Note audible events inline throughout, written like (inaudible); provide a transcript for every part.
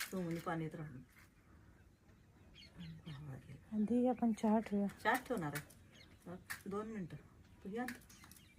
सोमनी पाण्यात राहून आधी आपण चहा ठेवूया. चार ठेवणार आहे. दोन मिनटं. तू या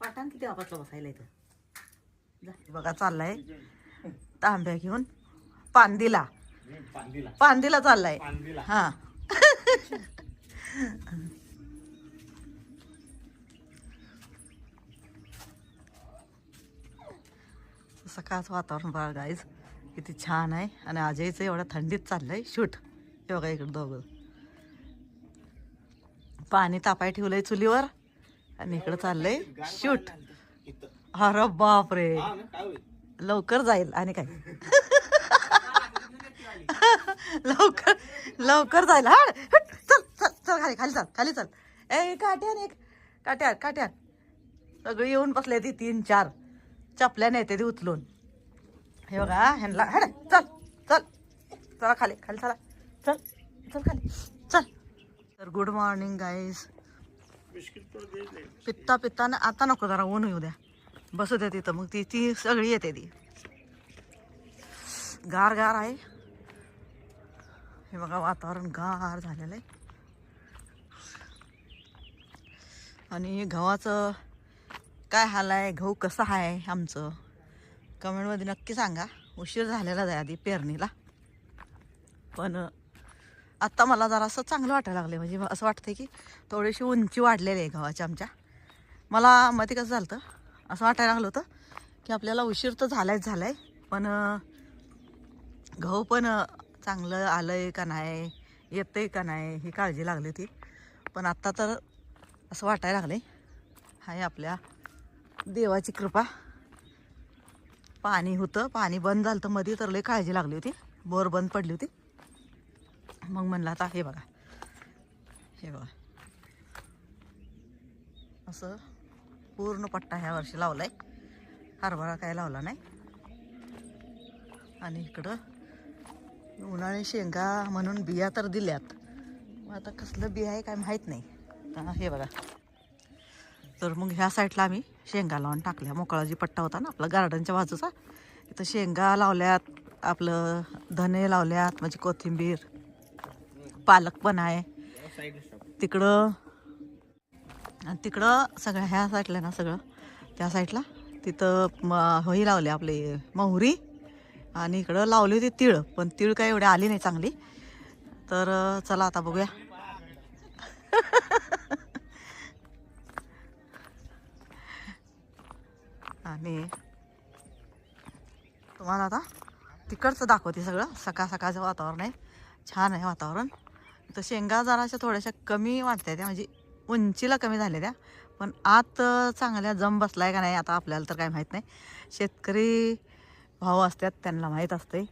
पाटान किती आपातला बसायला इथं. जा. बघा चाललाय. तांब्या घेऊन पांदिला पांदिला चाललाय. हा. (laughs) सकाळचं वातावरण बघा गाईज किती छान आहे. आणि अजयचं एवढं थंडीत चाललंय. शूट. हे बघा इकडं दोघं. पाणी तापाय ठेवलंय चुलीवर. आणि इकडं चाललंय शूट. अरे बापरे. लवकर जाईल. आणि काय? (laughs) लवकर लवकर जाईल. हा चल चल चल खाली खाली चल खाली चल. ए काट्यान एक. काट्यान काट्यान सगळी येऊन बसले ती तीन चार. चपल्या नेते ती उचलून. हे बघा ह्यांना हे चल चल. चला खाली खाली चला. चल चल खाली. चल. तर गुड मॉर्निंग गाईज पित्ता पित्ता ना आता नको जरा ऊन येऊ द्या. बसू द्या तिथं मग ती ती सगळी येते ती. गार गार आहे. हे बघा वातावरण गार झालेलं आहे. आणि गव्हाचं काय हाल आहे? गहू कसा आहे आमचं? कमेंटमध्ये नक्की सांगा. उशीर झालेला आहे आधी पेरणीला. पण आत्ता मला जरा असं चांगलं वाटायला लागलं म्हणजे असं वाटतंय की थोडीशी उंची वाढलेली आहे गव्हाची आमच्या. मला मध्ये कसं झालं होतं असं वाटायला लागलं होतं की आपल्याला उशीर तर झालायच झालाय. पण गहू पण चांगलं चांगलं आलंय का नाही? येतंय का नाही? ही काळजी लागली होती. पण आत्ता तर असं वाटायला लागले आहे आपल्या देवाची कृपा. पाणी होतं पाणी बंद झालं तर मध्ये तर लई काळजी लागली होती. बोर बंद पडली होती. मग म्हणलं आता हे बघा. हे बघा. असं पूर्ण पट्टा ह्या वर्षी लावलाय. हरभरा काय लावला नाही. आणि इकडं उन्हाळी शेंगा म्हणून बिया तर दिल्यात. मग आता कसलं बिया आहे काय माहीत नाही. हे बघा. तर मग ह्या साईडला आम्ही शेंगा लावून टाकल्या. मोकळा जी पट्टा होता ना आपला गार्डनच्या बाजूचा इथं शेंगा लावल्यात आपलं धने लावल्यात म्हणजे कोथिंबीर पालक पण आहे. तिकडं आणि तिकडं सगळ्या ह्या साईडला ना सगळं त्या साईडला तिथं म होई लावले आपले मोहरी आणि इकडं लावली होती तीळ पण तीळ काय एवढी आली नाही चांगली. तर चला आता बघूया. (laughs) आणि तुम्हाला आता तिकडचं दाखवते सगळं. सकाळ सकाळचं वातावरण आहे. छान आहे वातावरण. तर शेंगा जराशा थोड्याशा कमी वाटत्या त्या म्हणजे उंचीला कमी झाल्या त्या. पण आत चांगल्या जम बसलाय का नाही आता आपल्याला तर काय माहीत नाही. शेतकरी भाऊ असतात त्यांना माहीत असते.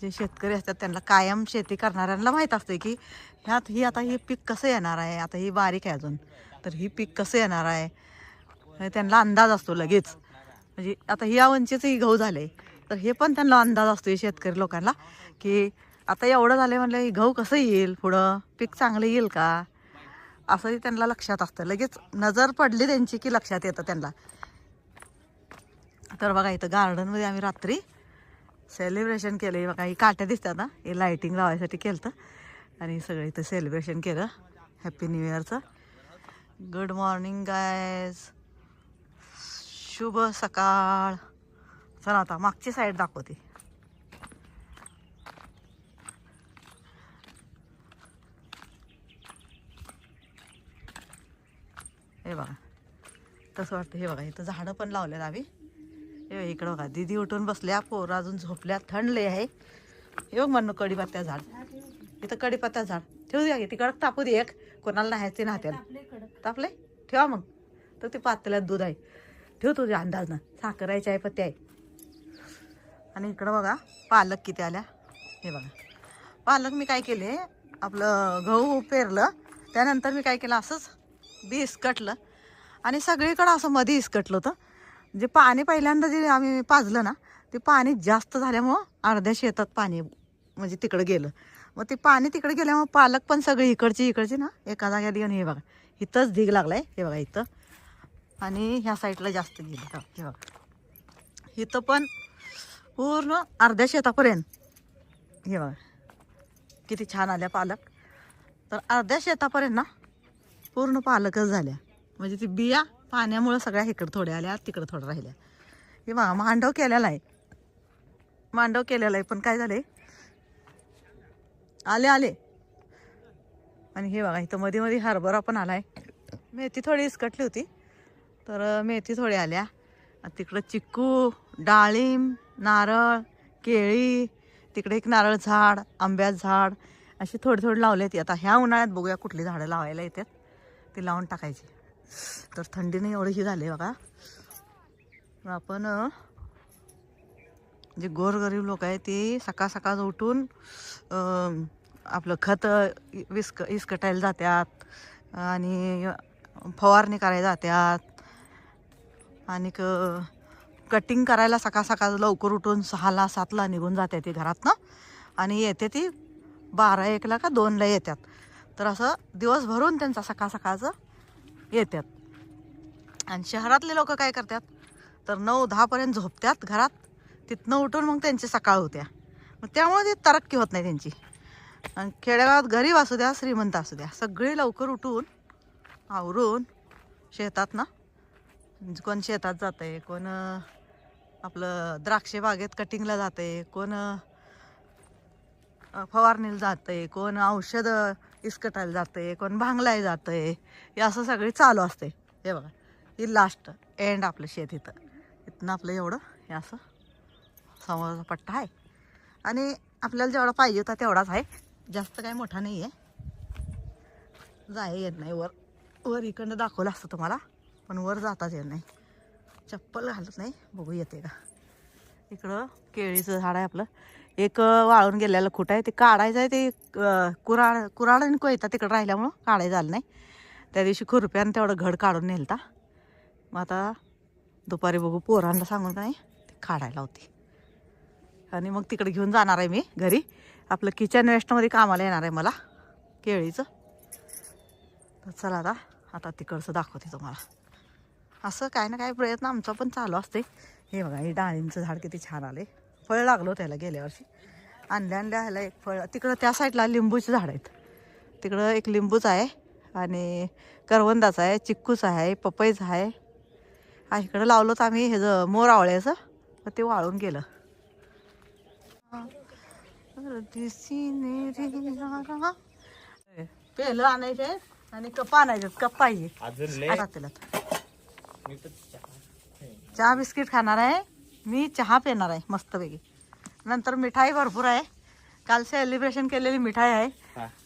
जे शेतकरी असतात त्यांना कायम शेती करणाऱ्यांना माहीत असते की ह्यात ही आता ही पीक कसं येणार आहे? आता ही बारीक आहे अजून. तर ही पीक कसं येणार आहे? म्हणजे त्यांना अंदाज असतो लगेच. म्हणजे आता ही उंचीचं ही गहू झाले तर हे पण त्यांना अंदाज असतो हे शेतकरी लोकांना की आता एवढं झालं म्हणलं हे गहू कसं येईल पुढं? पीक चांगलं येईल का? असंही त्यांना लक्षात असतं. लगेच नजर पडली त्यांची की लक्षात येतं त्यांना. तर बघा इथं गार्डनमध्ये आम्ही रात्री सेलिब्रेशन केलं हे बघा ही काट्या दिसतात ना हे लायटिंग लावायसाठी केलं तर आणि सगळं इथं सेलिब्रेशन केलं. हॅपी न्यू इयरचं गुड मॉर्निंग गायज शुभ सकाळ. चला आता मागची साईड दाखवते. हे बघा. तसं वाटतं. हे बघा इथं झाडं पण लावलेत आम्ही. हे इकडं बघा. दिदी उठून बसल्या पोर अजून झोपल्या थंडले आहे. हे बघ म्हणणं कडीपत्त्या झाड. इथं कडीपत्त्या झाड. ठेवू द्या की तिकडं तापू दे एक. कोणाला नाही ते नात्याला तापले? ठेवा मग. तर ते पातेल्यात दूध आहे. ठेव तुझ्या अंदाज ना. साखर आहे पत्ती आहे आणि इकडं बघा पालक किती आल्या. हे बघा. पालक मी काय केले आपलं गहू पेरलं त्यानंतर मी काय केलं असंच बी इसकटलं. आणि सगळीकडं असं मध्ये इसकटलं होतं. जे पाणी पहिल्यांदा जे आम्ही पाजलं ना ते पाणी जास्त झाल्यामुळं अर्ध्या शेतात पाणी म्हणजे तिकडं गेलं. मग ते पाणी तिकडे गेल्यामुळं पालक पण सगळी इकडची इकडची ना एका जाग्यात येऊन हे बघा. इथंच ढीग लागलाय. हे बघा इथं. आणि ह्या साईडला जास्त गेली. का हे इथं पण पूर्ण अर्ध्या शेतापर्यंत. हे बघा. किती छान आल्या पालक. तर अर्ध्या शेतापर्यंत ना पूर्ण पालकच झाल्या. म्हणजे ती बिया पाण्यामुळं सगळ्या इकडं थोड्या आल्या तिकडं थोड्या राहिल्या. हे बघा मांडव केलेला आहे. मांडव केलेला आहे पण काय झालंय? आले आले. आणि हे बघा इथं मध्ये मध्ये हरभरा पण आलाय. मेथी थोडी इसकटली होती. तर मेथी थोडी आल्या. तिकडं चिक्कू डाळिंब नारळ केळी तिकडे एक नारळ झाड आंब्याचं झाड अशी थोडी थोडी लावले ती आता ह्या उन्हाळ्यात बघूया कुठली झाडं लावायला येतात. ती लावून टाकायची. तर थंडीने एवढं ही झाली बघा. आपण जे गोरगरीब लोक आहे ते सकाळ सकाळ उठून आपलं खत विस्क विस्कटायला जातात. आणि फवारणी करायला जातात. आणि क कटिंग करायला सकाळ सकाळ लवकर उठून सहाला सातला निघून जाते ती घरातनं. आणि येते ती बारा एकला का दोनला येतात तर असं दिवस भरून त्यांचा सकाळ सकाळचं येतात आणि शहरातले लोक काय करतात तर नऊ दहापर्यंत झोपतात घरात. तिथनं उठून मग त्यांची सकाळ होत्या. मग त्यामुळे ती तरक्की होत नाही त्यांची. आणि खेडेगावात गरीब असू द्या श्रीमंत असू द्या सगळे लवकर उठून आवरून शेतात ना कोण शेतात जात आहे कोण आपलं द्राक्षे बागेत कटिंगला जात आहे कोण फवारणीला जात आहे कोण औषधं इस्कटायला जात आहे कोण भांगलाय जात आहे हे असं सगळे चालू असते हे बघा ही लास्ट एंड आपलं शेत इथं. इथनं आपलं एवढं हे असं समोरचा पट्टा आहे. आणि आपल्याला जेवढा पाहिजे होता तेवढाच आहे. जास्त काही मोठा नाही आहे जाय येत नाही वर. वर इकडनं दाखवलं असतं तुम्हाला. पण वर जाताच येत नाही. चप्पल घालत नाही. बघू येते का? इकडं केळीचं झाड आहे आपलं. एक वाळून गेलेलं खूट आहे. ते काढायचं आहे ते कुराड कुराड आणि कोयता तिकडं राहिल्यामुळं काढायचं झालं नाही. त्या दिवशी खुरप्यानं तेवढं घड काढून नेलता. मग आता दुपारी बघू पोरांना सांगून का नाही? ते काढायला होती. आणि मग तिकडे घेऊन जाणार आहे मी घरी. आपलं किचन वेस्टमध्ये कामाला येणार आहे मला केळीचं. तर चला आता आता तिकडचं दाखवते तुम्हाला. असं काय ना काय प्रयत्न आमचा पण चालू असते. हे बघा हे डाळींचं झाड किती छान आले फळ लागलो त्याला गेल्या वर्षी. आणल्या आणल्या ह्याला एक फळ. तिकडं त्या साईडला लिंबूचे झाड आहेत. तिकडं एक लिंबूच आहे आणि करवंदाचं आहे चिक्कूचं आहे पपईचं आहे. हा इकडं लावलं तर आम्ही ह्याचं मोर आवळ्याचं तर ते वाळून गेलं. पेलं आणायचे आणि कप आणायचे कप पाहिजे अजून लय आता त्याला मी पण चहा- बिस्किट खाणार आहे. मी चहा पिणार आहे मस्तपैकी. नंतर मिठाई भरपूर आहे. काल सेलिब्रेशन केलेली मिठाई आहे.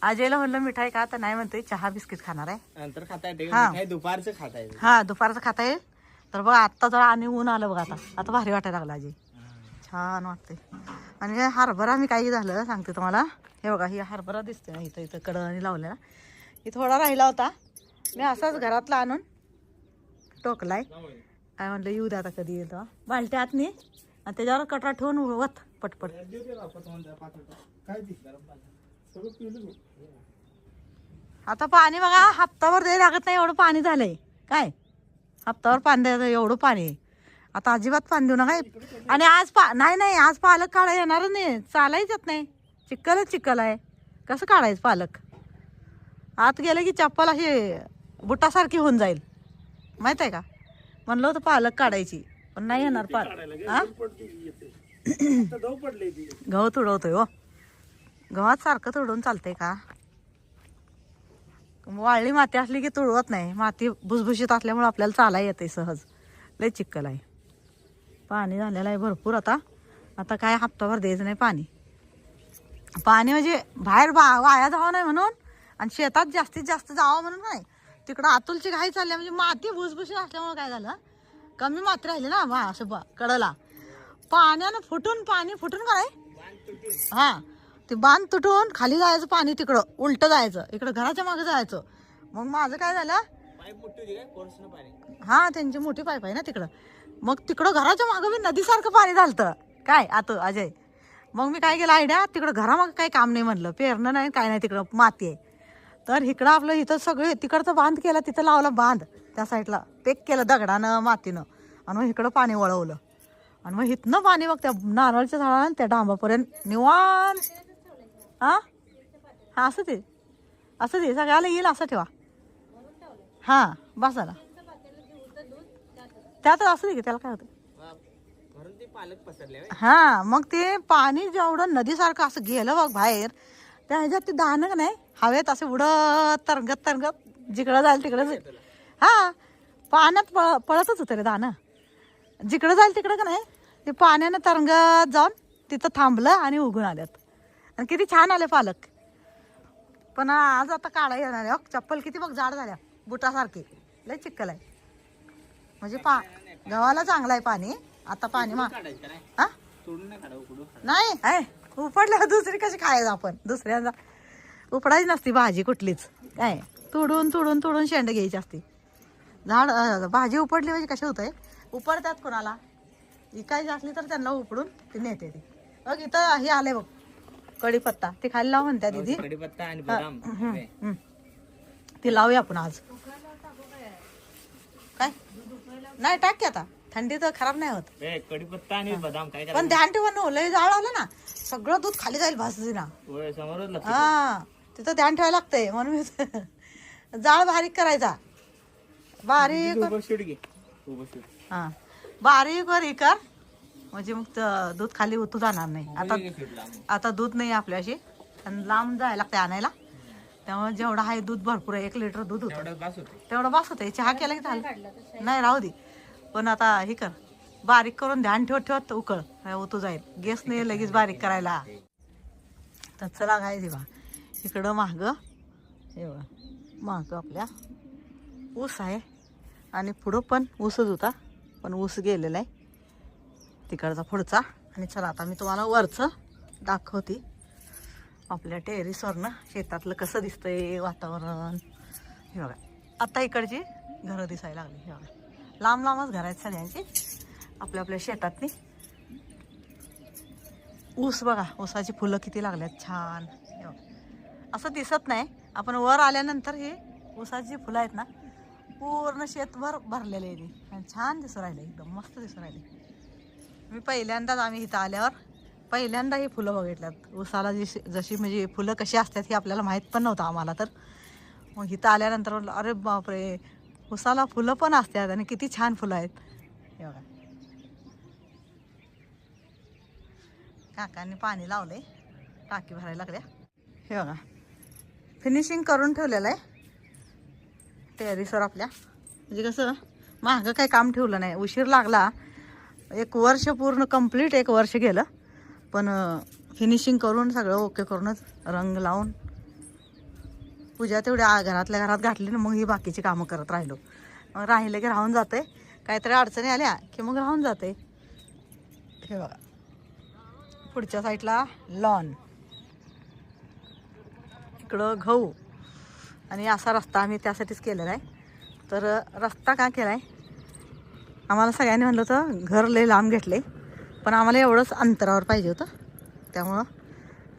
अजयला म्हणलं मिठाई का तर नाही म्हणते चहा बिस्किट खाणार आहे. नंतर खाता येते. हा. का? मिठाई दुपारचं खाता हा दुपारचं खाता येईल. तर बघ आत्ता जरा आणि ऊन आलं बघ आता. आता भारी वाटायला लागलं अजय छान वाटते आणि हे हरभरा मी काही झालं सांगते तुम्हाला. हे बघा ही हरभरा दिसते ना इथं इथं कडणी लावलेला. ही थोडा राहिला होता. मी असाच घरातला आणून टोकलाय. काय म्हणलं येऊ दे आता कधी येतो बालट्या आत आणि त्याच्यावर कटरा ठेवून वत पटपट. आता पाणी बघा हप्तावर द्यायला लागत नाही एवढं पाणी झालंय. काय? हप्तावर पाणी द्यायचं एवढं पाणी आहे. आता अजिबात पाणी देऊ नका. आणि आज पा नाही नाही आज पालक काढायला येणार नाही. चालायच येत नाही. चिक्कलच चिक्कल आहे. कसं काढायचं पालक? आत गेलं की चप्पल अशी बुटासारखी होऊन जाईल. माहीत आहे का? म्हणलं होतं पालक काढायची पण नाही येणार पालक. हा? गहू तुडवतोय हो. गव्हात सारखं तुडवून चालतंय का? वाळली माती असली की तुडवत नाही. माती भुसभुशीत असल्यामुळे आपल्याला चाला येते सहज. लय चिक्कल आहे. पाणी झालेलं आहे भरपूर आता. आता काय हप्ताभर द्यायचं नाही पाणी. पाणी म्हणजे बाहेर बा वाया जावं नाही म्हणून आणि शेतात जास्तीत जास्त जावं म्हणून नाही. तिकडं अतुलची घाई चालली म्हणजे माती भुसभुशी असल्यामुळे काय झालं? कमी मात्र राहिली ना बा असं बा कडला. पाण्यानं फुटून पाणी फुटून काय? हा. ते बांध तुटून खाली जायचं पाणी तिकडं उलटं जायचं. इकडं घराच्या मागे जायचं. मग माझं काय झालं? पाईप हा त्यांची मोठी पाईप आहे ना तिकडं. मग तिकडं घराच्या मागं मी नदीसारखं पाणी झालतं काय? आता अजय. मग मी काय केलं आयडिया तिकडं घरामागं काही काम नाही म्हणलं. पेरणं नाही काय नाही तिकडं माती आहे. तर इकडं आपलं इथं सगळे तिकडचं बांध केला तिथं लावला बांध. त्या साईडला पेक केलं दगडानं मातीनं. आणि मग इकडं पाणी वळवलं. आणि मग इथनं पाणी बघ त्या नारळच्या झाडाला त्या डांबापर्यंत निवान हा हा असं ते. असं ते. सगळ्याला येईल असं ठेवा. हा बस झाला. त्यात असं दे की त्याला काय होतं. हा मग ते पाणी जेवढं नदीसारखं असं गेलं बघ बाहेर त्या ह्याच्यात ते दाणं का नाही हवेत असे उडत तरंगत तरंगत जिकडं जाईल तिकडं जाईल. हा पाण्यात पळ पळतच होतं रे दाणं जिकडं जाईल तिकडं का नाही ते पाण्यानं तरंगत जाऊन तिथं थांबलं आणि उगून आल्यात. आणि किती छान आले पालक. पण आज आता काढा येणार आहे हो. चप्पल किती बघ जाड झाल्या. बुटासारखी. लय चिक्कल आहे. म्हणजे पा गव्हाला चांगलं आहे पाणी. आता पाणी मा काढायचं नाही? उपडल्यावर दुसरी कशी खायचं आपण? दुसऱ्यांदा. उपडायची नसती भाजी कुठलीच. काय? तुडून तुडून तुडून शेंड घ्यायची असती. झाड भाजी उपडली म्हणजे कशी होतंय? उपडतात कोणाला. विकायची असली तर त्यांना उपडून ते नेते ती. बघ इथं हे आले बघ. कढीपत्ता. ते खायला लाव म्हणत्या दिदी. ते लावूया आपण आज. काय? नाही टाक की आता. थंडी तर खराब नाही होत. ए, कढीपत्ता आणि बदाम काय पण ध्यान ठेवा ना लय जाळ आलं ना. सगळं दूध खाली जाईल भाजी ना होय समोरच लक्ष हा तिथं ध्यान ठेवायला लागतंय म्हणून मी (laughs) जाळ बारीक करायचा. बारीक हा. बारीक वर हे कर. म्हणजे मग दूध खाली उतू जाणार नाही. आता आता दूध नाही आपल्याशी आणि लांब जायला लागते आणायला. त्यामुळे जेवढं आहे दूध भरपूर आहे. एक लिटर दूध होतं. तेवढं बास होते तेवढं बस होते चहा केला की झालं? नाही राहू दे. पण आता हे कर. बारीक करून ध्यान ठेवत ठेवत उकळ. काय उतू जाईल. गॅस नाही लगेच बारीक करायला. तर चला काय देवा इकडं माग. हे बघा. माग आपल्या ऊस आहे. आणि पुढं पण ऊसच होता. पण ऊस गेलेला आहे. तिकडचा पुढचा. आणि चला आता मी तुम्हाला वरचं दाखवते. आपल्या टेरिसवरनं शेतातलं कसं दिसतंय वातावरण. हे बघा. आता इकडची घरं दिसायला लागली. हे बघा. लांब लांबच घर आहेत सगळ्यांची. आपल्या आपल्या शेतातली ऊस बघा ऊसाची फुलं किती लागल्यात छान. असं दिसत नाही आपण वर आल्यानंतर हे ऊसाची फुलं आहेत ना पूर्ण शेतभर भरलेले आहे आणि छान दिसून राहिले एकदम मस्त दिसून राहिले. मी पहिल्यांदाच आम्ही इथं आल्यावर पहिल्यांदा ही फुलं बघितल्यात. उसाला जशी जशी म्हणजे फुलं कशी असतात हे आपल्याला माहीत पण नव्हतं आम्हाला तर मग इथं आल्यानंतर अरे बापरे उसाला फुलं पण असतात आणि किती छान फुलं आहेत. हे बघा. काकांनी पाणी लावलंय. टाकी भरायला लागल्या. हे बघा. फिनिशिंग करून ठेवलेलं आहे. टेरिसवर आपल्या. म्हणजे कसं मागं काही काम ठेवलं नाही. उशीर लागला. एक वर्ष पूर्ण कंप्लीट एक वर्ष गेलं. पण फिनिशिंग करून सगळं ओके करूनच रंग लावून पूजा तेवढ्या घरातल्या घरात घातली ना मग ही बाकीची कामं करत राहिलो. मग राहिलं की राहून जाते काहीतरी अडचणी आल्या की मग राहून जाते हे बघा. पुढच्या साईडला लॉन. इकडं गहू. आणि असा रस्ता आम्ही त्यासाठीच केलेला आहे. तर रस्ता का केला आहे आम्हाला सगळ्यांनी म्हणलं होतं घर लय लांब घेतले पण आम्हाला एवढंच अंतरावर पाहिजे होतं. त्यामुळं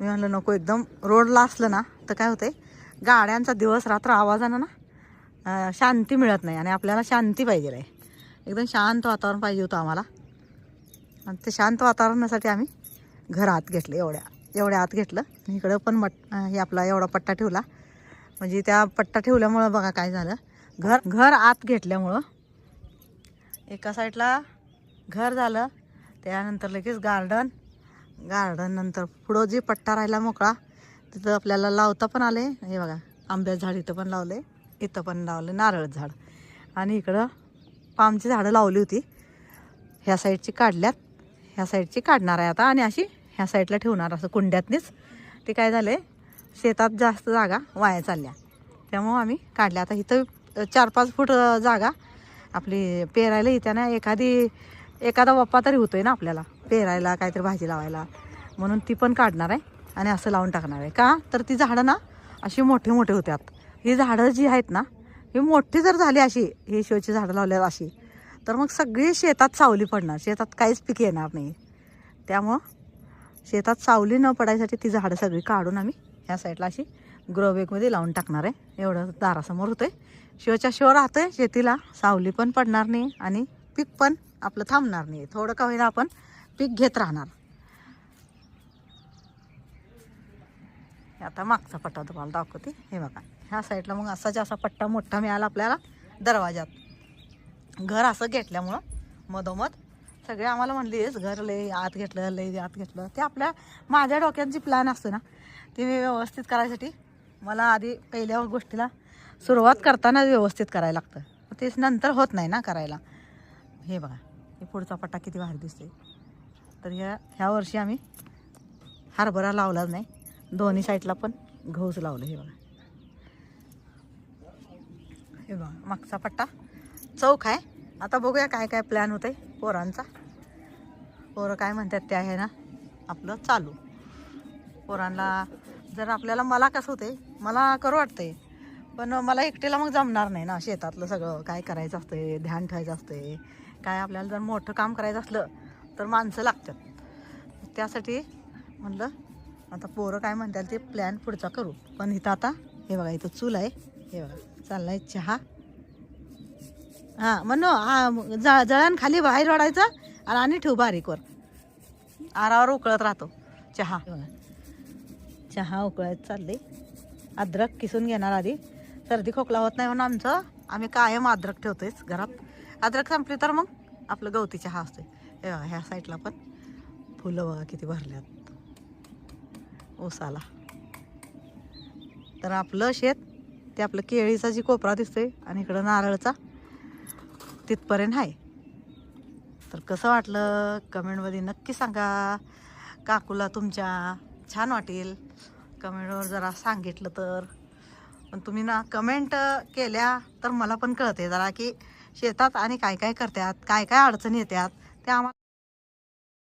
मी म्हणलं नको एकदम रोडला असलं ना तर काय होतंय? गाड्यांचा दिवस रात्र आवाजानं ना शांती मिळत नाही आणि आपल्याला शांती पाहिजे आहे. एकदम शांत वातावरण पाहिजे होतं आम्हाला. आणि ते शांत वातावरणासाठी आम्ही घर आत घेतलं एवढ्या. एवढ्या आत घेतलं. इकडं पण मट हे आपला एवढा पट्टा ठेवला. म्हणजे त्या पट्टा ठेवल्यामुळं बघा काय झालं. घर घर आत घेतल्यामुळं एका साईडला घर झालं. त्यानंतर लगेच गार्डन. गार्डन नंतर पुढं जे पट्टा राहिला मोकळा तिथं आपल्याला लावता पण आले. हे बघा आंब्याचं झाड इथं पण लावले. इथं पण लावले नारळ झाड. आणि इकडं पामची झाडं लावली होती. ह्या साईडची काढल्यात. ह्या साईडची काढणार आहे आता. आणि अशी ह्या साईडला ठेवणार असं कुंड्यातनीच. ते काय झाले शेतात जास्त जागा वाया चालल्या. त्यामुळं आम्ही काढल्या. आता इथं चार पाच फूट जागा आपली पेरायला येत्या ना एखादी एखादा वप्पा तरी होतो आहे ना आपल्याला. पेरायला काहीतरी भाजी लावायला. म्हणून ती पण काढणार आहे आणि असं लावून टाकणार आहे. का? तर ती झाडं ना अशी मोठे मोठे होत्यात. ही झाडं जी आहेत ना ही मोठी जर झाली अशी ही शोची झाडं लावल्यावर अशी तर मग सगळी शेतात सावली पडणार. शेतात काहीच पीक येणार नाही. त्यामुळं शेतात सावली न पडायसाठी ती झाडं सगळी काढून आम्ही ह्या साईडला अशी ग्रोबेकमध्ये लावून टाकणार आहे. एवढं दारासमोर होतं आहे शिवच्या शिव आहे शेतीला सावली पण पडणार नाही आणि पीक पण आपलं थांबणार नाही. थोडं का होईना आपण पीक घेत राहणार. हे आता मागचा पट्टा तुम्हाला दाखवते. हे बघा ह्या साईडला मग असाच असा पट्टा मोठा मिळाला आपल्याला दरवाजात घर असं घेतल्यामुळं मधोमध सगळे आम्हाला म्हणलीच घर लय आत घेतलं लय आत घेतलं. ते आपल्या माझ्या डोक्यांची प्लॅन असतो ना ती मी व्यवस्थित करायसाठी मला आधी पहिल्या गोष्टीला सुरुवात करताना व्यवस्थित करायला लागतं. तेच नंतर होत नाही ना करायला. हे बघा हे पुढचा पट्टा किती भारी दिसतोय. तर ह्या ह्या वर्षी आम्ही हरभरा लावलाच नाही दोन्ही साईडला पण गहूच लावलं हे बघा. हे बघा मागचा पट्टा चौक आहे. आता बघूया काय काय प्लॅन होत आहे पोरांचा. पोरं काय म्हणतात ते आहे ना आपलं चालू. पोरांना जर आपल्याला मला कसं होते मला करू वाटते पण मला एकटेला मग जमणार नाही ना शेतातलं सगळं. काय करायचं असतंय ध्यान ठेवायचं असतंय. काय आपल्याला जर मोठं काम करायचं असलं तर माणसं लागतात. त्यासाठी म्हणलं आता पोरं काय म्हणतात ते प्लॅन पुढचा करू. पण इथं आता हे बघा इथं चूल आहे. हे बघा चाललाय चहा. हां म्हणू हा ज जळण खाली बाहेर ओढायचं आणि आणि ठेव बारीकवर आरावर उकळत राहतो. चहा. चहा उकळायचं चालले. अद्रक किसून घेणार आधी. सर्दी खोकला होत नाही म्हणून आमचं आम्ही कायम अद्रक ठेवतोयच घरात. अद्रक संपली तर मग आपलं गवती चहा असतोय. ह्या साईडला पण फुलं बघा किती भरल्यात. ओसाला तर आपलं शेत ते आपलं केळीचा जी कोपरा दिसतोय आणि इकडं नारळचा तिथपर्यंत आहे. तर कसं वाटलं? कमेंटमध्ये नक्की सांगा. काकूला तुमच्या छान वाटेल. कमेंटवर जरा सांगितलं तर. पण तुम्ही ना कमेंट केल्या तर मला पण कळते जरा की शेतात आणि काय काय करतात काय काय अडचणी येतात ते आम्हाला